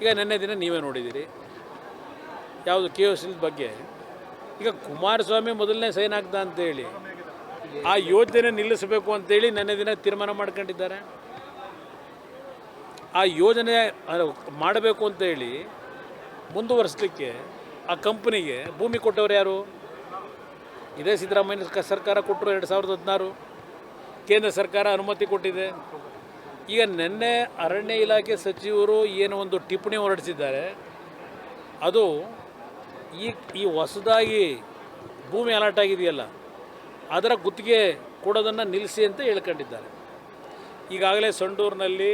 ಈಗ ನೆನ್ನೆ ದಿನ ನೀವೇ ನೋಡಿದ್ದೀರಿ. ಯಾವುದು ಕೆ ಎಸ್ ಬಗ್ಗೆ. ಈಗ ಕುಮಾರಸ್ವಾಮಿ ಮೊದಲನೇ ಸೈನ್ ಆಗ್ದ ಅಂತೇಳಿ ಆ ಯೋಜನೆ ನಿಲ್ಲಿಸಬೇಕು ಅಂತೇಳಿ ನೆನ್ನೆ ದಿನ ತೀರ್ಮಾನ ಮಾಡ್ಕೊಂಡಿದ್ದಾರೆ. ಆ ಯೋಜನೆ ಮಾಡಬೇಕು ಅಂತೇಳಿ ಮುಂದುವರಿಸಲಿಕ್ಕೆ ಆ ಕಂಪ್ನಿಗೆ ಭೂಮಿ ಕೊಟ್ಟವ್ರು ಯಾರು? ಇದೇ ಸಿದ್ದರಾಮಯ್ಯ ಸರ್ಕಾರ ಕೊಟ್ಟರು ಎರಡು ಸಾವಿರದ ಹದಿನಾರು. ಕೇಂದ್ರ ಸರ್ಕಾರ ಅನುಮತಿ ಕೊಟ್ಟಿದೆ. ಈಗ ನಿನ್ನೆ ಅರಣ್ಯ ಇಲಾಖೆ ಸಚಿವರು ಏನು ಒಂದು ಟಿಪ್ಪಣಿ ಹೊರಡಿಸಿದ್ದಾರೆ, ಅದು ಈ ಈ ಹೊಸದಾಗಿ ಭೂಮಿ ಅಲಾಟ್ ಆಗಿದೆಯಲ್ಲ, ಅದರ ಗುತ್ತಿಗೆ ಕೊಡೋದನ್ನು ನಿಲ್ಲಿಸಿ ಅಂತ ಹೇಳ್ಕೊಂಡಿದ್ದಾರೆ. ಈಗಾಗಲೇ ಸಂಡೂರಿನಲ್ಲಿ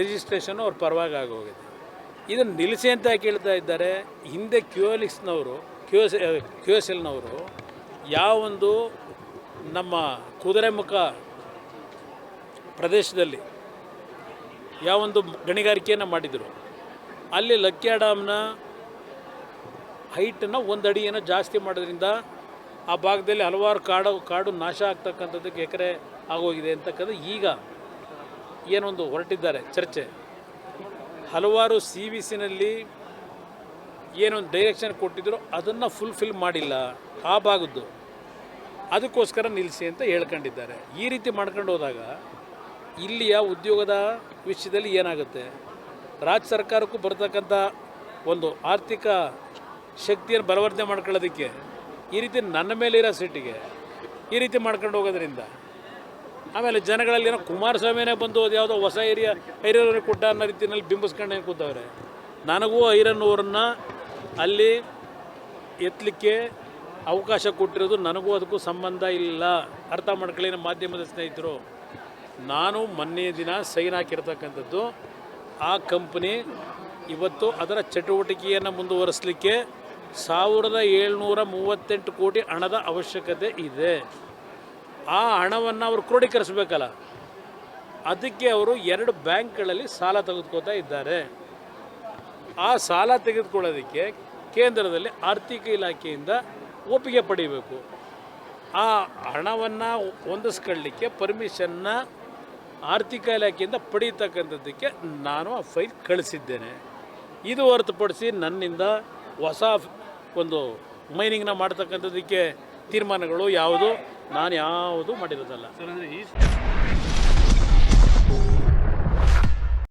ರಿಜಿಸ್ಟ್ರೇಷನ್ ಅವ್ರ ಪರವಾಗಿ ಆಗೋಗಿದೆ. ಇದನ್ನು ನಿಲ್ಲಿಸಿ ಅಂತ ಕೇಳ್ತಾ ಇದ್ದಾರೆ, ಹಿಂದೆ ಕ್ಯೂಎಲಿಕ್ಸ್ನವರು ಕ್ಯೂ ಎಸ್ ಕ್ಯೂ ಎಸ್ ಎಲ್ನವರು ಯಾವೊಂದು ನಮ್ಮ ಕುದುರೆಮುಖ ಪ್ರದೇಶದಲ್ಲಿ ಯಾವೊಂದು ಗಣಿಗಾರಿಕೆಯನ್ನು ಮಾಡಿದರು. ಅಲ್ಲಿ ಲಕ್ಕಿಯ ಡ್ಯಾಮ್ನ ಹೈಟನ್ನು ಒಂದು ಅಡಿಯನ್ನು ಜಾಸ್ತಿ ಮಾಡೋದ್ರಿಂದ ಆ ಭಾಗದಲ್ಲಿ ಹಲವಾರು ಕಾಡು ಕಾಡು ನಾಶ ಆಗ್ತಕ್ಕಂಥದ್ದಕ್ಕೆ ಎಕರೆ ಆಗೋಗಿದೆ ಅಂತಕ್ಕಂಥ ಈಗ ಏನೊಂದು ಹೊರಟಿದ್ದಾರೆ ಚರ್ಚೆ. ಹಲವಾರು ಸಿ ವಿ ಸಿನಲ್ಲಿ ಏನೊಂದು ಡೈರೆಕ್ಷನ್ ಕೊಟ್ಟಿದ್ರು ಅದನ್ನು ಫುಲ್ಫಿಲ್ ಮಾಡಿಲ್ಲ ಆ ಭಾಗದ್ದು. ಅದಕ್ಕೋಸ್ಕರ ನಿಲ್ಲಿಸಿ ಅಂತ ಹೇಳ್ಕೊಂಡಿದ್ದಾರೆ. ಈ ರೀತಿ ಮಾಡ್ಕೊಂಡು ಹೋದಾಗ ಇಲ್ಲಿಯ ಉದ್ಯೋಗದ ವಿಷಯದಲ್ಲಿ ಏನಾಗುತ್ತೆ? ರಾಜ್ಯ ಸರ್ಕಾರಕ್ಕೂ ಬರತಕ್ಕಂಥ ಒಂದು ಆರ್ಥಿಕ ಶಕ್ತಿಯನ್ನು ಬಲವರ್ಧನೆ ಮಾಡ್ಕೊಳ್ಳೋದಕ್ಕೆ ಈ ರೀತಿ ನನ್ನ ಮೇಲಿರೋ ಸಿಟ್ಟಿಗೆ ಈ ರೀತಿ ಮಾಡ್ಕೊಂಡು ಹೋಗೋದ್ರಿಂದ ಆಮೇಲೆ ಜನಗಳಲ್ಲಿ ಏನೋ ಕುಮಾರಸ್ವಾಮಿನೇ ಬಂದು ಅದು ಯಾವುದೋ ಹೊಸ ಏರಿಯಾ ಐರನ್ನೂರಿಗೆ ಕೊಟ್ಟ ಅನ್ನೋ ರೀತಿಯಲ್ಲಿ ಬಿಂಬಿಸ್ಕೊಂಡು ಕೂತವ್ರೆ? ನನಗೂ ಐರನ್ನೂರನ್ನು ಅಲ್ಲಿ ಎತ್ತಲಿಕ್ಕೆ ಅವಕಾಶ ಕೊಟ್ಟಿರೋದು ನನಗೂ ಅದಕ್ಕೂ ಸಂಬಂಧ ಇಲ್ಲ. ಅರ್ಥ ಮಾಡ್ಕೊಳ್ಳಿ, ನಮ್ಮ ಮಾಧ್ಯಮದ ಸ್ನೇಹಿತರು. ನಾನು ಮೊನ್ನೆ ದಿನ ಸೈನ್ ಹಾಕಿರ್ತಕ್ಕಂಥದ್ದು. ಆ ಕಂಪ್ನಿ ಇವತ್ತು ಅದರ ಚಟುವಟಿಕೆಯನ್ನು ಮುಂದುವರಿಸಲಿಕ್ಕೆ ಸಾವಿರದ ಏಳ್ನೂರ ಮೂವತ್ತೆಂಟು ಕೋಟಿ ಹಣದ ಅವಶ್ಯಕತೆ ಇದೆ. ಆ ಹಣವನ್ನು ಅವರು ಕ್ರೋಢೀಕರಿಸಬೇಕಲ್ಲ. ಅದಕ್ಕೆ ಅವರು ಎರಡು ಬ್ಯಾಂಕ್ಗಳಲ್ಲಿ ಸಾಲ ತೆಗೆದುಕೋತಾ ಇದ್ದಾರೆ. ಆ ಸಾಲ ತೆಗೆದುಕೊಳ್ಳೋದಕ್ಕೆ ಕೇಂದ್ರದಲ್ಲಿ ಆರ್ಥಿಕ ಇಲಾಖೆಯಿಂದ ಒಪ್ಪಿಗೆ ಪಡಿಬೇಕು. ಆ ಹಣವನ್ನು ಹೊಂದಿಸ್ಕೊಳ್ಳಿಕ್ಕೆ ಪರ್ಮಿಷನ್ನ ಆರ್ಥಿಕ ಇಲಾಖೆಯಿಂದ ಪಡೀತಕ್ಕಂಥದ್ದಕ್ಕೆ ನಾನು ಆ ಫೈಲ್ ಕಳಿಸಿದ್ದೇನೆ. ಇದು ಹೊರತುಪಡಿಸಿ ನನ್ನಿಂದ ಹೊಸ ಒಂದು ಮೈನಿಂಗ್ನ ಮಾಡ್ತಕ್ಕಂಥದ್ದಕ್ಕೆ ತೀರ್ಮಾನಗಳು ಯಾವುದು? ನಾನು ಯಾವುದು ಮಾಡಿರೋದಲ್ಲ. ಸರ್, ಅಂದರೆ ಈ